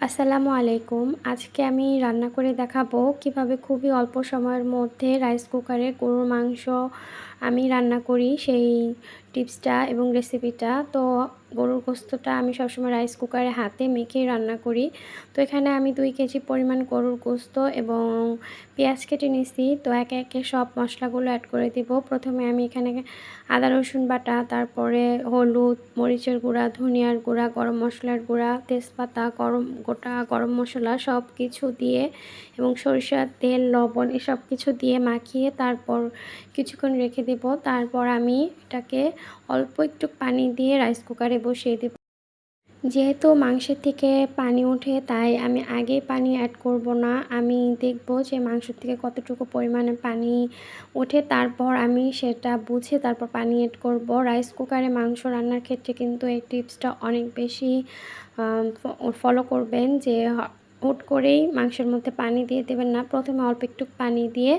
আসসালামু আলাইকুম। আজকে আমি রান্না করে দেখাবো কীভাবে খুবই অল্প সময়ের মধ্যে রাইস কুকারে গরুর মাংস আমি রান্না করি। সেই টিপসটা এবং রেসিপিটা। তো গরুর গোস্তটা আমি সবসময় রাইস কুকারে হাতে মেখে রান্না করি। তো এখানে আমি দুই কেজি পরিমাণ গরুর গোস্ত এবং পেঁয়াজ কেটে নিছি তো একে একে সব মশলাগুলো অ্যাড করে দিব। প্রথমে আমি এখানে আদা, রসুন বাটা, তারপরে হলুদ, মরিচের গুঁড়া, ধনিয়ার গুঁড়া, গরম মশলার গুঁড়া, তেজপাতা, গরম, গোটা গরম মশলা সব কিছু দিয়ে এবং সরিষার তেল, লবণ এসব কিছু দিয়ে মাখিয়ে তারপর কিছুক্ষণ রেখে দেব। তারপর আমি এটাকে অল্প একটু পানি দিয়ে রাইস কুকারে বসিয়ে দেব। যেহেতু মাংসের থেকে পানি ওঠে, তাই আমি আগে পানি অ্যাড করব না। আমি দেখব যে মাংসের থেকে কতটুকু পরিমাণে পানি ওঠে, তারপর আমি সেটা বুঝে তারপর পানি অ্যাড করব। রাইস কুকারে মাংস রান্নার ক্ষেত্রে কিন্তু এই টিপসটা অনেক বেশি ফলো করবেন যে হুট করেই মাংসের মধ্যে পানি দিয়ে দেবেন না। প্রথমে অল্প একটু পানি দিয়ে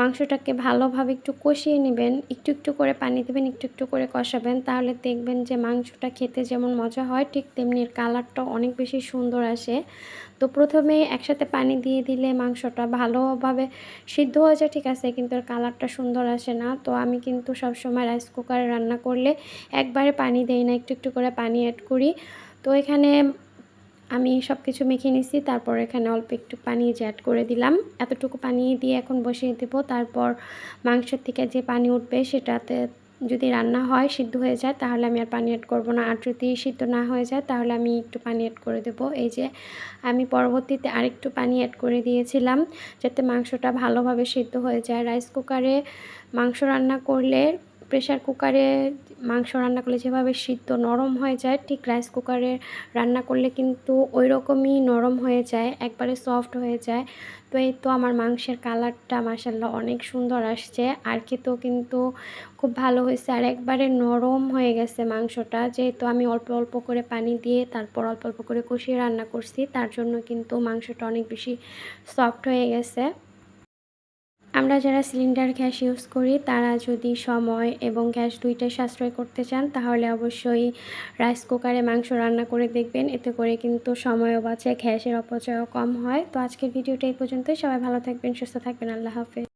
মাংসটাকে ভালোভাবে একটু কষিয়ে নেবেন। একটু একটু করে পানি দেবেন, একটু একটু করে কষাবেন। তাহলে দেখবেন যে মাংসটা খেতে যেমন মজা হয়, ঠিক তেমনি এর কালারটাও অনেক বেশি সুন্দর আসে। তো প্রথমে একসাথে পানি দিয়ে দিলে মাংসটা ভালোভাবে সিদ্ধ হয়ে যায়, ঠিক আছে, কিন্তু এর কালারটা সুন্দর আসে না। তো আমি কিন্তু সবসময় রাইস কুকারে রান্না করলে একবারে পানি দেই না, একটু একটু করে পানি অ্যাড করি। তো এখানে আমি সব কিছু মেখে নিছি, তারপর এখানে অল্প একটু পানি অ্যাড করে দিলাম। এতটুকু পানি দিয়ে এখন বসিয়ে দেবো। তারপর মাংসের থেকে যে পানি উঠবে সেটাতে যদি রান্না হয়, সিদ্ধ হয়ে যায়, তাহলে আমি আর পানি অ্যাড করব না। আর যদি সিদ্ধ না হয়ে যায়, তাহলে আমি একটু পানি অ্যাড করে দেবো। এই যে আমি পরবর্তীতে আরেকটু পানি অ্যাড করে দিয়েছিলাম, যাতে মাংসটা ভালোভাবে সিদ্ধ হয়ে যায়। রাইস কুকারে মাংস রান্না করলে প্রেশার কুকারে মাংস রান্না করলে যেভাবে সিদ্ধ নরম হয়ে যায়, ঠিক রাইস কুকারে রান্না করলে কিন্তু ওই রকমই নরম হয়ে যায়, একবারে সফট হয়ে যায়। তো এই তো আমার মাংসের কালারটা মাসাল্লাহ অনেক সুন্দর আসছে, আর খেতেও কিন্তু খুব ভালো হয়েছে। আর একবারে নরম হয়ে গেছে মাংসটা, যেহেতু আমি অল্প অল্প করে পানি দিয়ে তারপর অল্প অল্প করে কষিয়ে রান্না করছি, তার জন্য কিন্তু মাংসটা অনেক বেশি সফট হয়ে গেছে। আমরা যারা সিলিন্ডার গ্যাস ইউজ করি, তারা যদি সময় এবং গ্যাস দুইটাই সাশ্রয় করতে চান, তাহলে অবশ্যই রাইস কুকারে মাংস রান্না করে দেখবেন। এতে করে কিন্তু সময়ও বাঁচে, গ্যাসের অপচয়ও কম হয়। তো আজকের ভিডিওটা এই পর্যন্তই। সবাই ভালো থাকবেন, সুস্থ থাকবেন। আল্লাহ হাফেজ।